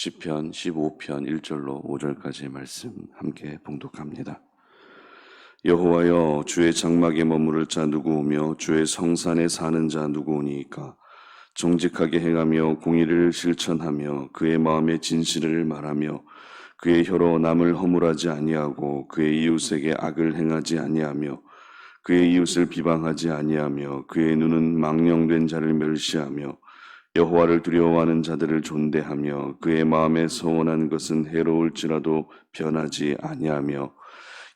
시편 15편 1절로 5절까지의 말씀 함께 봉독합니다. 여호와여 주의 장막에 머무를 자 누구오며 주의 성산에 사는 자 누구오니까 정직하게 행하며 공의를 실천하며 그의 마음의 진실을 말하며 그의 혀로 남을 허물하지 아니하고 그의 이웃에게 악을 행하지 아니하며 그의 이웃을 비방하지 아니하며 그의 눈은 망령된 자를 멸시하며 여호와를 두려워하는 자들을 존대하며 그의 마음에 소원한 것은 해로울지라도 변하지 아니하며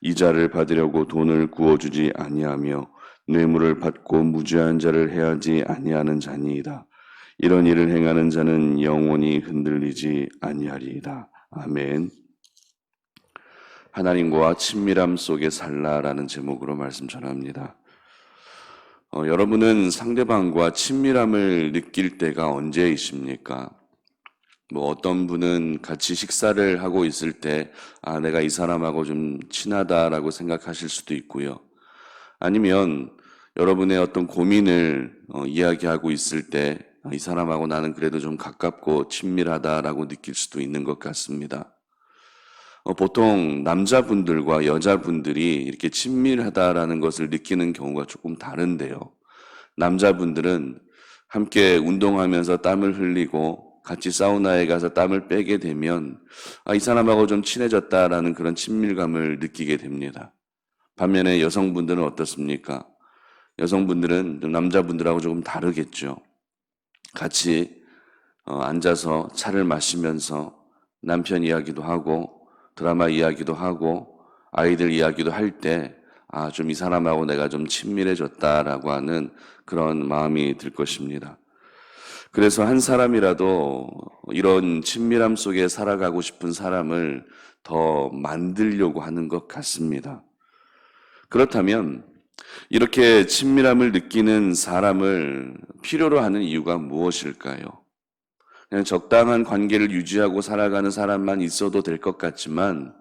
이자를 받으려고 돈을 구워주지 아니하며 뇌물을 받고 무죄한 자를 해하지 아니하는 자니이다. 이런 일을 행하는 자는 영원히 흔들리지 아니하리이다. 아멘. 하나님과 친밀함 속에 살라라는 제목으로 말씀 전합니다. 어, 여러분은 상대방과 친밀함을 느낄 때가 언제이십니까? 뭐 어떤 분은 같이 식사를 하고 있을 때, 아, 내가 이 사람하고 좀 친하다라고 생각하실 수도 있고요. 아니면 여러분의 어떤 고민을 어, 이야기하고 있을 때, 아, 이 사람하고 나는 그래도 좀 가깝고 친밀하다라고 느낄 수도 있는 것 같습니다. 어, 보통 남자분들과 여자분들이 이렇게 친밀하다라는 것을 느끼는 경우가 조금 다른데요. 남자분들은 함께 운동하면서 땀을 흘리고 같이 사우나에 가서 땀을 빼게 되면 아, 이 사람하고 좀 친해졌다라는 그런 친밀감을 느끼게 됩니다. 반면에 여성분들은 어떻습니까? 여성분들은 좀 남자분들하고 조금 다르겠죠. 같이 어, 앉아서 차를 마시면서 남편 이야기도 하고 드라마 이야기도 하고 아이들 이야기도 할 때 아, 좀 이 사람하고 내가 좀 친밀해졌다라고 하는 그런 마음이 들 것입니다. 그래서 한 사람이라도 이런 친밀함 속에 살아가고 싶은 사람을 더 만들려고 하는 것 같습니다. 그렇다면 이렇게 친밀함을 느끼는 사람을 필요로 하는 이유가 무엇일까요? 그냥 적당한 관계를 유지하고 살아가는 사람만 있어도 될 것 같지만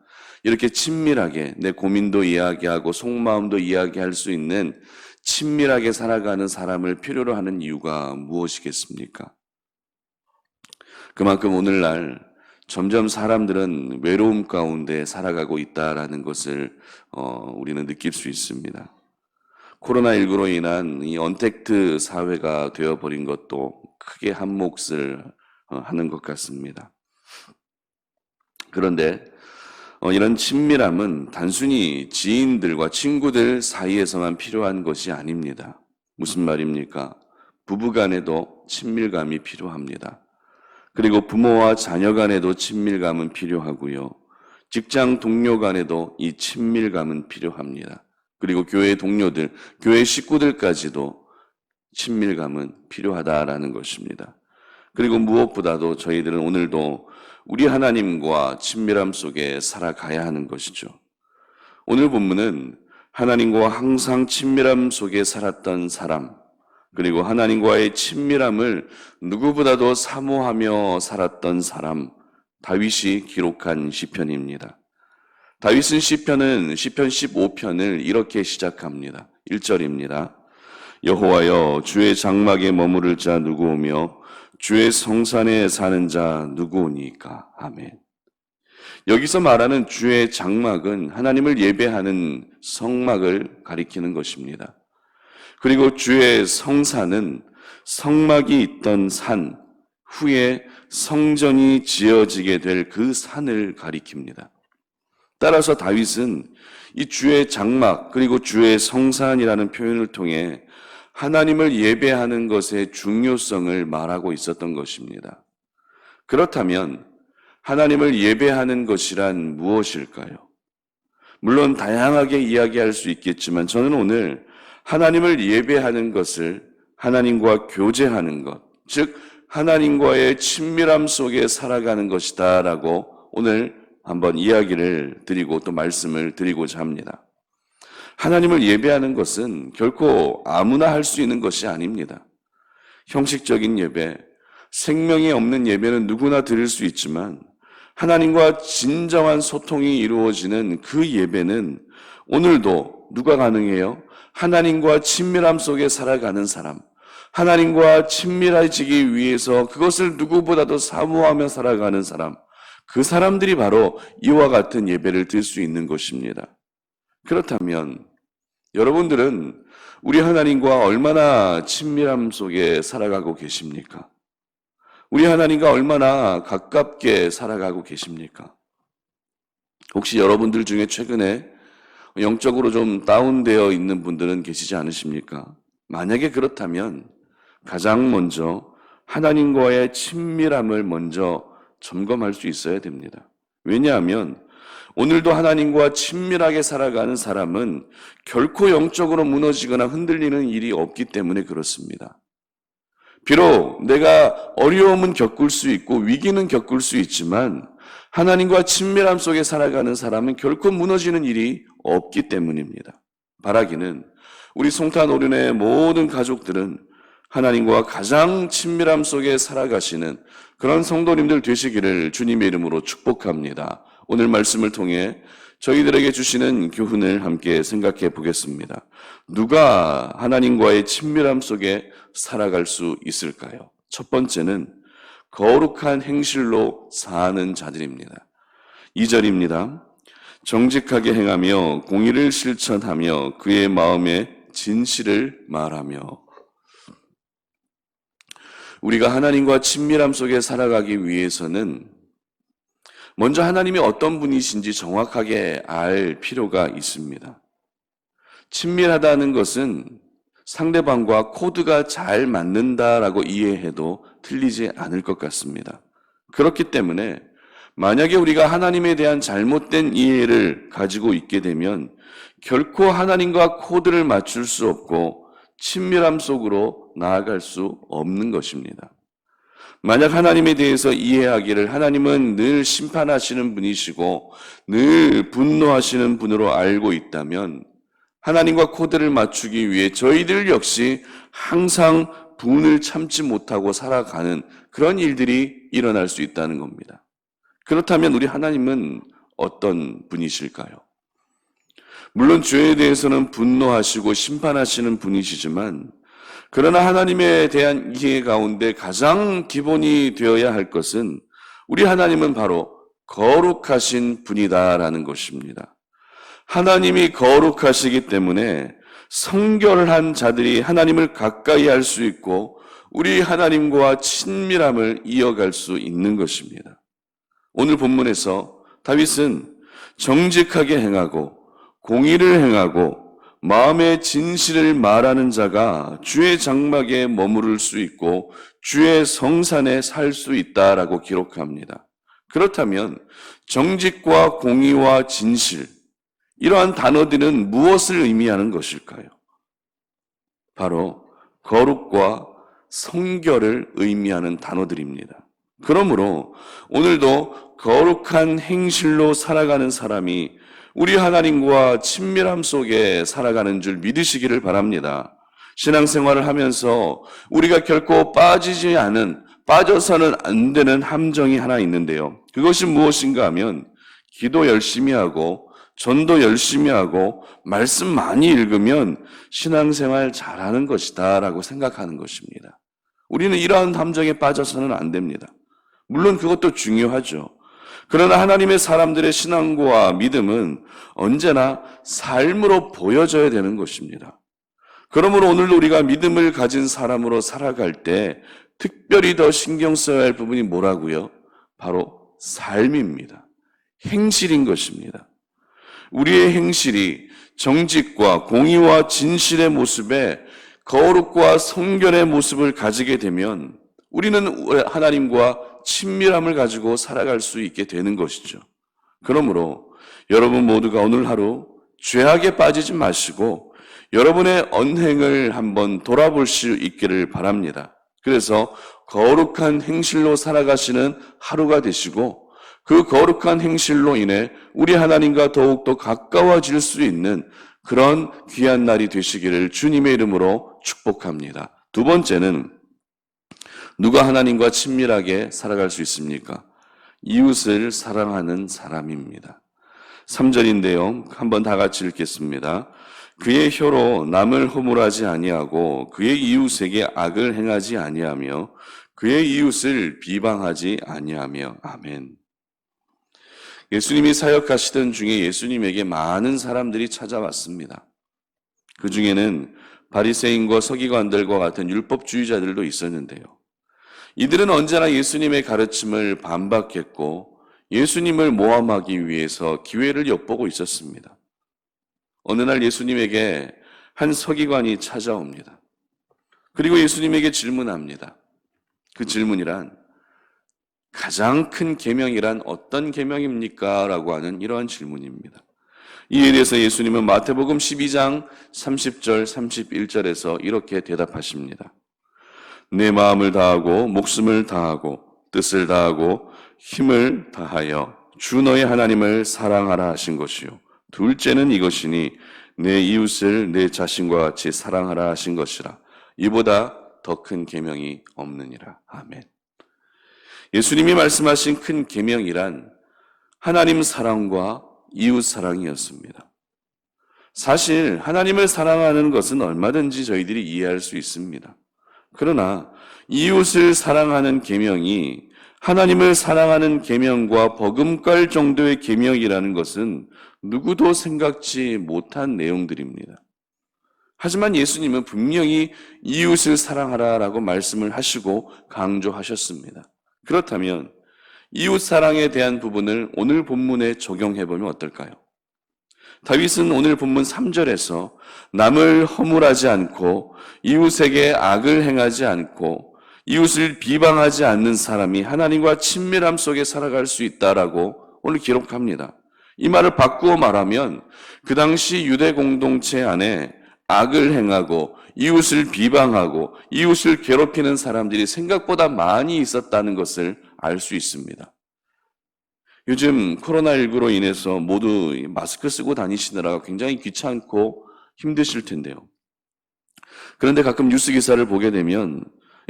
이렇게 친밀하게 내 고민도 이야기하고 속마음도 이야기할 수 있는 친밀하게 살아가는 사람을 필요로 하는 이유가 무엇이겠습니까? 그만큼 오늘날 점점 사람들은 외로움 가운데 살아가고 있다라는 것을 어, 우리는 느낄 수 있습니다. 코로나19로 인한 이 언택트 사회가 되어버린 것도 크게 한 몫을 어, 하는 것 같습니다. 그런데 어, 이런 친밀함은 단순히 지인들과 친구들 사이에서만 필요한 것이 아닙니다. 무슨 말입니까? 부부 간에도 친밀감이 필요합니다. 그리고 부모와 자녀 간에도 친밀감은 필요하고요. 직장 동료 간에도 이 친밀감은 필요합니다. 그리고 교회 동료들, 교회 식구들까지도 친밀감은 필요하다라는 것입니다. 그리고 무엇보다도 저희들은 오늘도 우리 하나님과 친밀함 속에 살아가야 하는 것이죠. 오늘 본문은 하나님과 항상 친밀함 속에 살았던 사람, 그리고 하나님과의 친밀함을 누구보다도 사모하며 살았던 사람, 다윗이 기록한 시편입니다. 다윗은 시편은 시편 15편을 이렇게 시작합니다. 1절입니다. 여호와여 주의 장막에 머무를 자 누구오며 주의 성산에 사는 자 누구오니까 아멘. 여기서 말하는 주의 장막은 하나님을 예배하는 성막을 가리키는 것입니다. 그리고 주의 성산은 성막이 있던 산 후에 성전이 지어지게 될 그 산을 가리킵니다. 따라서 다윗은 이 주의 장막 그리고 주의 성산이라는 표현을 통해 하나님을 예배하는 것의 중요성을 말하고 있었던 것입니다. 그렇다면 하나님을 예배하는 것이란 무엇일까요? 물론 다양하게 이야기할 수 있겠지만 저는 오늘 하나님을 예배하는 것을 하나님과 교제하는 것, 즉 하나님과의 친밀함 속에 살아가는 것이다라고 오늘 한번 이야기를 드리고 또 말씀을 드리고자 합니다. 하나님을 예배하는 것은 결코 아무나 할 수 있는 것이 아닙니다. 형식적인 예배, 생명이 없는 예배는 누구나 드릴 수 있지만 하나님과 진정한 소통이 이루어지는 그 예배는 오늘도 누가 가능해요? 하나님과 친밀함 속에 살아가는 사람, 하나님과 친밀해지기 위해서 그것을 누구보다도 사모하며 살아가는 사람, 그 사람들이 바로 이와 같은 예배를 드릴 수 있는 것입니다. 그렇다면 여러분들은 우리 하나님과 얼마나 친밀함 속에 살아가고 계십니까? 우리 하나님과 얼마나 가깝게 살아가고 계십니까? 혹시 여러분들 중에 최근에 영적으로 좀 다운되어 있는 분들은 계시지 않으십니까? 만약에 그렇다면 가장 먼저 하나님과의 친밀함을 먼저 점검할 수 있어야 됩니다. 왜냐하면 오늘도 하나님과 친밀하게 살아가는 사람은 결코 영적으로 무너지거나 흔들리는 일이 없기 때문에 그렇습니다. 비록 내가 어려움은 겪을 수 있고 위기는 겪을 수 있지만 하나님과 친밀함 속에 살아가는 사람은 결코 무너지는 일이 없기 때문입니다. 바라기는 우리 송탄 오륜의 모든 가족들은 하나님과 가장 친밀함 속에 살아가시는 그런 성도님들 되시기를 주님의 이름으로 축복합니다. 오늘 말씀을 통해 저희들에게 주시는 교훈을 함께 생각해 보겠습니다. 누가 하나님과의 친밀함 속에 살아갈 수 있을까요? 첫 번째는 거룩한 행실로 사는 자들입니다. 2절입니다. 정직하게 행하며 공의를 실천하며 그의 마음에 진실을 말하며 우리가 하나님과 친밀함 속에 살아가기 위해서는 먼저 하나님이 어떤 분이신지 정확하게 알 필요가 있습니다. 친밀하다는 것은 상대방과 코드가 잘 맞는다라고 이해해도 틀리지 않을 것 같습니다. 그렇기 때문에 만약에 우리가 하나님에 대한 잘못된 이해를 가지고 있게 되면 결코 하나님과 코드를 맞출 수 없고 친밀함 속으로 나아갈 수 없는 것입니다. 만약 하나님에 대해서 이해하기를 하나님은 늘 심판하시는 분이시고 늘 분노하시는 분으로 알고 있다면 하나님과 코드를 맞추기 위해 저희들 역시 항상 분을 참지 못하고 살아가는 그런 일들이 일어날 수 있다는 겁니다. 그렇다면 우리 하나님은 어떤 분이실까요? 물론 죄에 대해서는 분노하시고 심판하시는 분이시지만 그러나 하나님에 대한 이해 가운데 가장 기본이 되어야 할 것은 우리 하나님은 바로 거룩하신 분이다라는 것입니다. 하나님이 거룩하시기 때문에 성결한 자들이 하나님을 가까이 할 수 있고 우리 하나님과 친밀함을 이어갈 수 있는 것입니다. 오늘 본문에서 다윗은 정직하게 행하고 공의를 행하고 마음의 진실을 말하는 자가 주의 장막에 머무를 수 있고 주의 성산에 살 수 있다라고 기록합니다. 그렇다면 정직과 공의와 진실 이러한 단어들은 무엇을 의미하는 것일까요? 바로 거룩과 성결을 의미하는 단어들입니다. 그러므로 오늘도 거룩한 행실로 살아가는 사람이 우리 하나님과 친밀함 속에 살아가는 줄 믿으시기를 바랍니다. 신앙생활을 하면서 우리가 결코 빠지지 않은, 빠져서는 안 되는 함정이 하나 있는데요. 그것이 무엇인가 하면 기도 열심히 하고 전도 열심히 하고 말씀 많이 읽으면 신앙생활 잘하는 것이다 라고 생각하는 것입니다. 우리는 이러한 함정에 빠져서는 안 됩니다. 물론 그것도 중요하죠. 그러나 하나님의 사람들의 신앙과 믿음은 언제나 삶으로 보여져야 되는 것입니다. 그러므로 오늘 우리가 믿음을 가진 사람으로 살아갈 때 특별히 더 신경 써야 할 부분이 뭐라고요? 바로 삶입니다. 행실인 것입니다. 우리의 행실이 정직과 공의와 진실의 모습에 거룩과 성결의 모습을 가지게 되면 우리는 하나님과 친밀함을 가지고 살아갈 수 있게 되는 것이죠. 그러므로 여러분 모두가 오늘 하루 죄악에 빠지지 마시고 여러분의 언행을 한번 돌아볼 수 있기를 바랍니다. 그래서 거룩한 행실로 살아가시는 하루가 되시고 그 거룩한 행실로 인해 우리 하나님과 더욱더 가까워질 수 있는 그런 귀한 날이 되시기를 주님의 이름으로 축복합니다. 두 번째는 누가 하나님과 친밀하게 살아갈 수 있습니까? 이웃을 사랑하는 사람입니다. 3절인데요. 한번 다 같이 읽겠습니다. 그의 혀로 남을 허물하지 아니하고 그의 이웃에게 악을 행하지 아니하며 그의 이웃을 비방하지 아니하며 아멘. 예수님이 사역하시던 중에 예수님에게 많은 사람들이 찾아왔습니다. 그 중에는 바리새인과 서기관들과 같은 율법주의자들도 있었는데요. 이들은 언제나 예수님의 가르침을 반박했고 예수님을 모함하기 위해서 기회를 엿보고 있었습니다. 어느 날 예수님에게 한 서기관이 찾아옵니다. 그리고 예수님에게 질문합니다. 그 질문이란 가장 큰 계명이란 어떤 계명입니까? 라고 하는 이러한 질문입니다. 이에 대해서 예수님은 마태복음 12장 30절 31절에서 이렇게 대답하십니다. 내 마음을 다하고 목숨을 다하고 뜻을 다하고 힘을 다하여 주 너의 하나님을 사랑하라 하신 것이요 둘째는 이것이니 내 이웃을 내 자신과 같이 사랑하라 하신 것이라 이보다 더 큰 계명이 없느니라 아멘. 예수님이 말씀하신 큰 계명이란 하나님 사랑과 이웃 사랑이었습니다. 사실 하나님을 사랑하는 것은 얼마든지 저희들이 이해할 수 있습니다. 그러나 이웃을 사랑하는 계명이 하나님을 사랑하는 계명과 버금갈 정도의 계명이라는 것은 누구도 생각지 못한 내용들입니다. 하지만 예수님은 분명히 이웃을 사랑하라라고 말씀을 하시고 강조하셨습니다. 그렇다면 이웃 사랑에 대한 부분을 오늘 본문에 적용해 보면 어떨까요? 다윗은 오늘 본문 3절에서 남을 허물하지 않고 이웃에게 악을 행하지 않고 이웃을 비방하지 않는 사람이 하나님과 친밀함 속에 살아갈 수 있다라고 오늘 기록합니다. 이 말을 바꾸어 말하면 그 당시 유대 공동체 안에 악을 행하고 이웃을 비방하고 이웃을 괴롭히는 사람들이 생각보다 많이 있었다는 것을 알 수 있습니다. 요즘 코로나19로 인해서 모두 마스크 쓰고 다니시느라 굉장히 귀찮고 힘드실 텐데요. 그런데 가끔 뉴스 기사를 보게 되면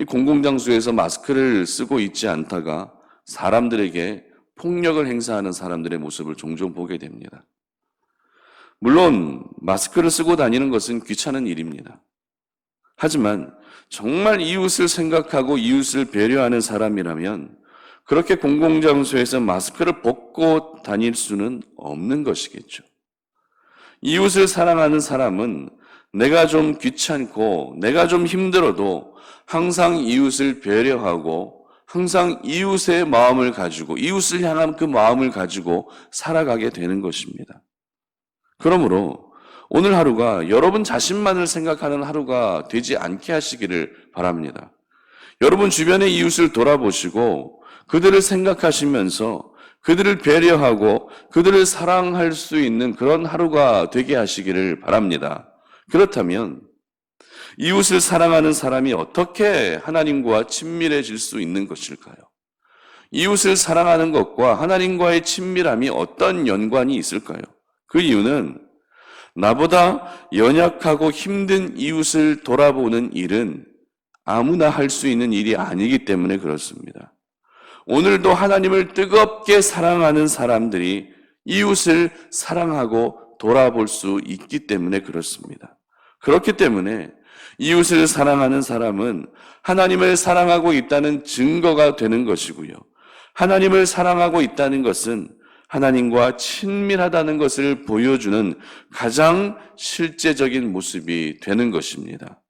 공공장소에서 마스크를 쓰고 있지 않다가 사람들에게 폭력을 행사하는 사람들의 모습을 종종 보게 됩니다. 물론 마스크를 쓰고 다니는 것은 귀찮은 일입니다. 하지만 정말 이웃을 생각하고 이웃을 배려하는 사람이라면 그렇게 공공장소에서 마스크를 벗고 다닐 수는 없는 것이겠죠. 이웃을 사랑하는 사람은 내가 좀 귀찮고 내가 좀 힘들어도 항상 이웃을 배려하고 항상 이웃의 마음을 가지고 이웃을 향한 그 마음을 가지고 살아가게 되는 것입니다. 그러므로 오늘 하루가 여러분 자신만을 생각하는 하루가 되지 않게 하시기를 바랍니다. 여러분 주변의 이웃을 돌아보시고 그들을 생각하시면서 그들을 배려하고 그들을 사랑할 수 있는 그런 하루가 되게 하시기를 바랍니다. 그렇다면 이웃을 사랑하는 사람이 어떻게 하나님과 친밀해질 수 있는 것일까요? 이웃을 사랑하는 것과 하나님과의 친밀함이 어떤 연관이 있을까요? 그 이유는 나보다 연약하고 힘든 이웃을 돌아보는 일은 아무나 할 수 있는 일이 아니기 때문에 그렇습니다. 오늘도 하나님을 뜨겁게 사랑하는 사람들이 이웃을 사랑하고 돌아볼 수 있기 때문에 그렇습니다. 그렇기 때문에 이웃을 사랑하는 사람은 하나님을 사랑하고 있다는 증거가 되는 것이고요. 하나님을 사랑하고 있다는 것은 하나님과 친밀하다는 것을 보여주는 가장 실제적인 모습이 되는 것입니다.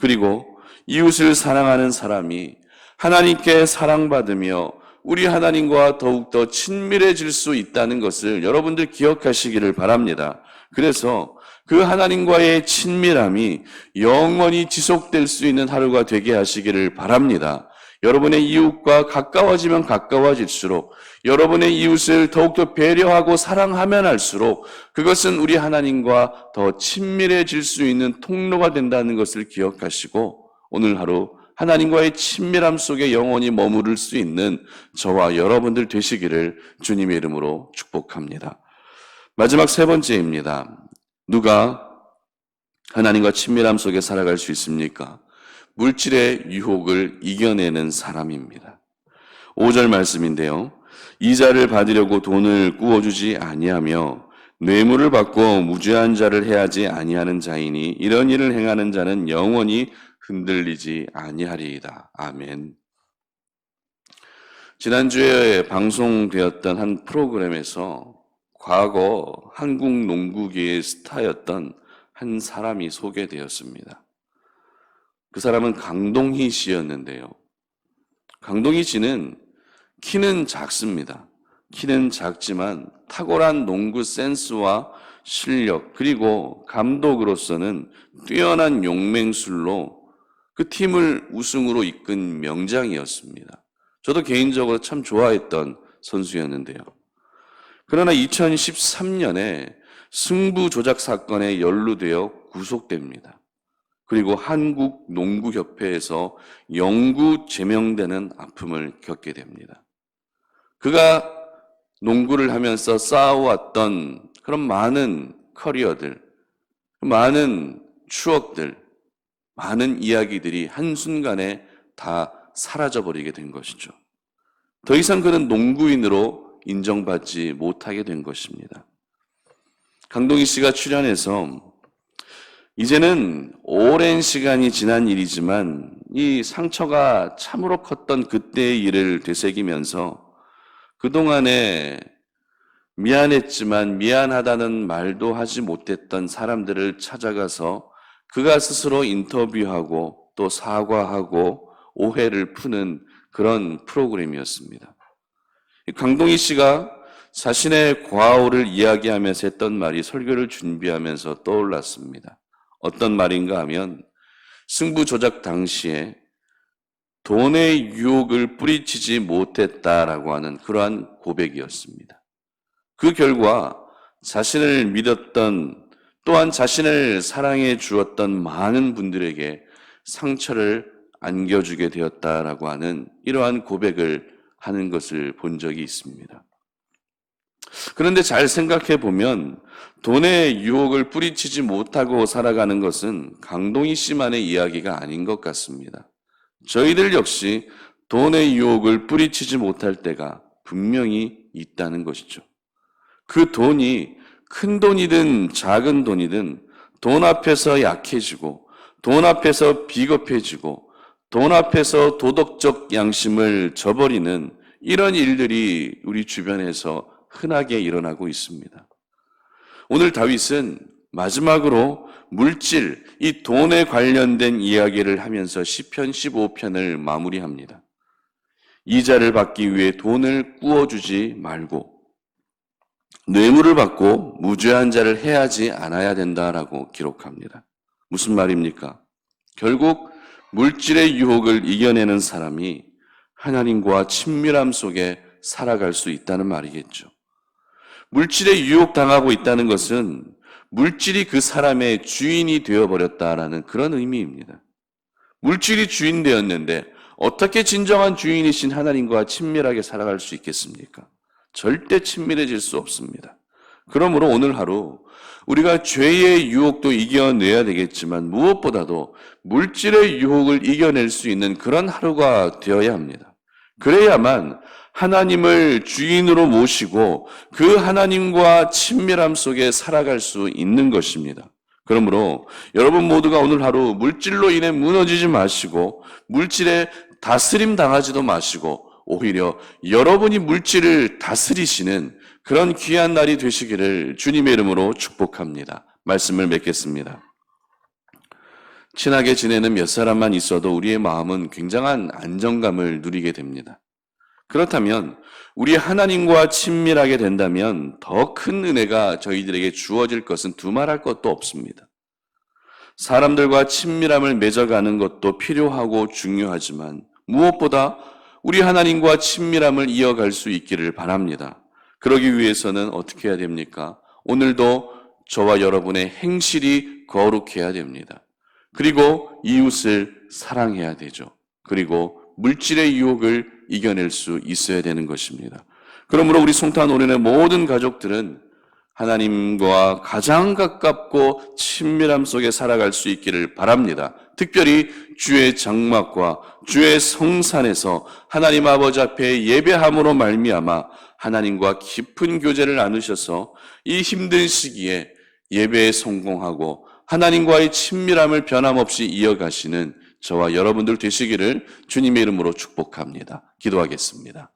그리고 이웃을 사랑하는 사람이 하나님께 사랑받으며 우리 하나님과 더욱더 친밀해질 수 있다는 것을 여러분들 기억하시기를 바랍니다. 그래서 그 하나님과의 친밀함이 영원히 지속될 수 있는 하루가 되게 하시기를 바랍니다. 여러분의 이웃과 가까워지면 가까워질수록 여러분의 이웃을 더욱더 배려하고 사랑하면 할수록 그것은 우리 하나님과 더 친밀해질 수 있는 통로가 된다는 것을 기억하시고 오늘 하루 하나님과의 친밀함 속에 영원히 머무를 수 있는 저와 여러분들 되시기를 주님의 이름으로 축복합니다. 마지막 세 번째입니다. 누가 하나님과 친밀함 속에 살아갈 수 있습니까? 물질의 유혹을 이겨내는 사람입니다. 5절 말씀인데요. 이자를 받으려고 돈을 구워주지 아니하며 뇌물을 받고 무죄한 자를 해하지 아니하는 자이니 이런 일을 행하는 자는 영원히 흔들리지 아니하리이다. 아멘. 지난주에 방송되었던 한 프로그램에서 과거 한국 농구계의 스타였던 한 사람이 소개되었습니다. 그 사람은 강동희 씨였는데요. 강동희 씨는 키는 작습니다. 키는 작지만 탁월한 농구 센스와 실력, 그리고 감독으로서는 뛰어난 용맹술로 그 팀을 우승으로 이끈 명장이었습니다. 저도 개인적으로 참 좋아했던 선수였는데요. 그러나 2013년에 승부 조작 사건에 연루되어 구속됩니다. 그리고 한국 농구협회에서 영구 제명되는 아픔을 겪게 됩니다. 그가 농구를 하면서 쌓아왔던 그런 많은 커리어들, 많은 추억들, 많은 이야기들이 한순간에 다 사라져버리게 된 것이죠. 더 이상 그는 농구인으로 인정받지 못하게 된 것입니다. 강동희 씨가 출연해서 이제는 오랜 시간이 지난 일이지만 이 상처가 참으로 컸던 그때의 일을 되새기면서 그동안에 미안했지만 미안하다는 말도 하지 못했던 사람들을 찾아가서 그가 스스로 인터뷰하고 또 사과하고 오해를 푸는 그런 프로그램이었습니다. 강동희 씨가 자신의 과오를 이야기하면서 했던 말이 설교를 준비하면서 떠올랐습니다. 어떤 말인가 하면 승부 조작 당시에 돈의 유혹을 뿌리치지 못했다라고 하는 그러한 고백이었습니다. 그 결과 자신을 믿었던 또한 자신을 사랑해 주었던 많은 분들에게 상처를 안겨주게 되었다라고 하는 이러한 고백을 하는 것을 본 적이 있습니다. 그런데 잘 생각해 보면 돈의 유혹을 뿌리치지 못하고 살아가는 것은 강동희 씨만의 이야기가 아닌 것 같습니다. 저희들 역시 돈의 유혹을 뿌리치지 못할 때가 분명히 있다는 것이죠. 그 돈이 큰 돈이든 작은 돈이든 돈 앞에서 약해지고 돈 앞에서 비겁해지고 돈 앞에서 도덕적 양심을 저버리는 이런 일들이 우리 주변에서 흔하게 일어나고 있습니다. 오늘 다윗은 마지막으로 물질, 이 돈에 관련된 이야기를 하면서 시편 15편을 마무리합니다. 이자를 받기 위해 돈을 꾸어주지 말고 뇌물을 받고 무죄한 자를 해하지 않아야 된다라고 기록합니다. 무슨 말입니까? 결국 물질의 유혹을 이겨내는 사람이 하나님과 친밀함 속에 살아갈 수 있다는 말이겠죠. 물질에 유혹당하고 있다는 것은 물질이 그 사람의 주인이 되어버렸다라는 그런 의미입니다. 물질이 주인 되었는데 어떻게 진정한 주인이신 하나님과 친밀하게 살아갈 수 있겠습니까? 절대 친밀해질 수 없습니다. 그러므로 오늘 하루 우리가 죄의 유혹도 이겨내야 되겠지만 무엇보다도 물질의 유혹을 이겨낼 수 있는 그런 하루가 되어야 합니다. 그래야만 하나님을 주인으로 모시고 그 하나님과 친밀함 속에 살아갈 수 있는 것입니다. 그러므로 여러분 모두가 오늘 하루 물질로 인해 무너지지 마시고 물질에 다스림 당하지도 마시고 오히려 여러분이 물질을 다스리시는 그런 귀한 날이 되시기를 주님의 이름으로 축복합니다. 말씀을 맺겠습니다. 친하게 지내는 몇 사람만 있어도 우리의 마음은 굉장한 안정감을 누리게 됩니다. 그렇다면 우리 하나님과 친밀하게 된다면 더 큰 은혜가 저희들에게 주어질 것은 두말할 것도 없습니다. 사람들과 친밀함을 맺어가는 것도 필요하고 중요하지만 무엇보다 우리 하나님과 친밀함을 이어갈 수 있기를 바랍니다. 그러기 위해서는 어떻게 해야 됩니까? 오늘도 저와 여러분의 행실이 거룩해야 됩니다. 그리고 이웃을 사랑해야 되죠. 그리고 물질의 유혹을 이겨낼 수 있어야 되는 것입니다. 그러므로 우리 송탄 오련의 모든 가족들은 하나님과 가장 가깝고 친밀함 속에 살아갈 수 있기를 바랍니다. 특별히 주의 장막과 주의 성산에서 하나님 아버지 앞에 예배함으로 말미암아 하나님과 깊은 교제를 나누셔서 이 힘든 시기에 예배에 성공하고 하나님과의 친밀함을 변함없이 이어가시는 저와 여러분들 되시기를 주님의 이름으로 축복합니다. 기도하겠습니다.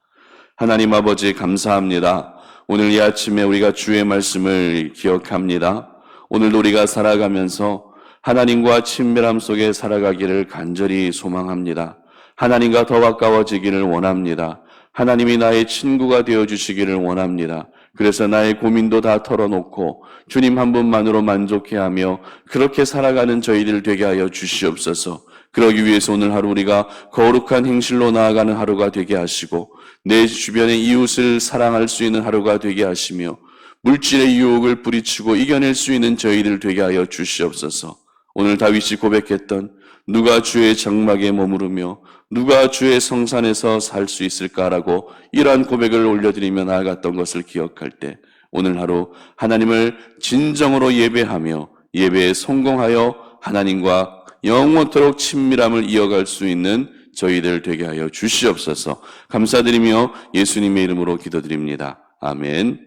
하나님 아버지 감사합니다. 오늘 이 아침에 우리가 주의 말씀을 기억합니다. 오늘도 우리가 살아가면서 하나님과 친밀함 속에 살아가기를 간절히 소망합니다. 하나님과 더 가까워지기를 원합니다. 하나님이 나의 친구가 되어 주시기를 원합니다. 그래서 나의 고민도 다 털어놓고 주님 한 분만으로 만족해하며 그렇게 살아가는 저희들 되게 하여 주시옵소서. 그러기 위해서 오늘 하루 우리가 거룩한 행실로 나아가는 하루가 되게 하시고 내 주변의 이웃을 사랑할 수 있는 하루가 되게 하시며 물질의 유혹을 뿌리치고 이겨낼 수 있는 저희들 되게 하여 주시옵소서. 오늘 다윗이 고백했던 누가 주의 장막에 머무르며 누가 주의 성산에서 살 수 있을까라고 이러한 고백을 올려드리며 나아갔던 것을 기억할 때 오늘 하루 하나님을 진정으로 예배하며 예배에 성공하여 하나님과 영원토록 친밀함을 이어갈 수 있는 저희들 되게 하여 주시옵소서 감사드리며 예수님의 이름으로 기도드립니다. 아멘.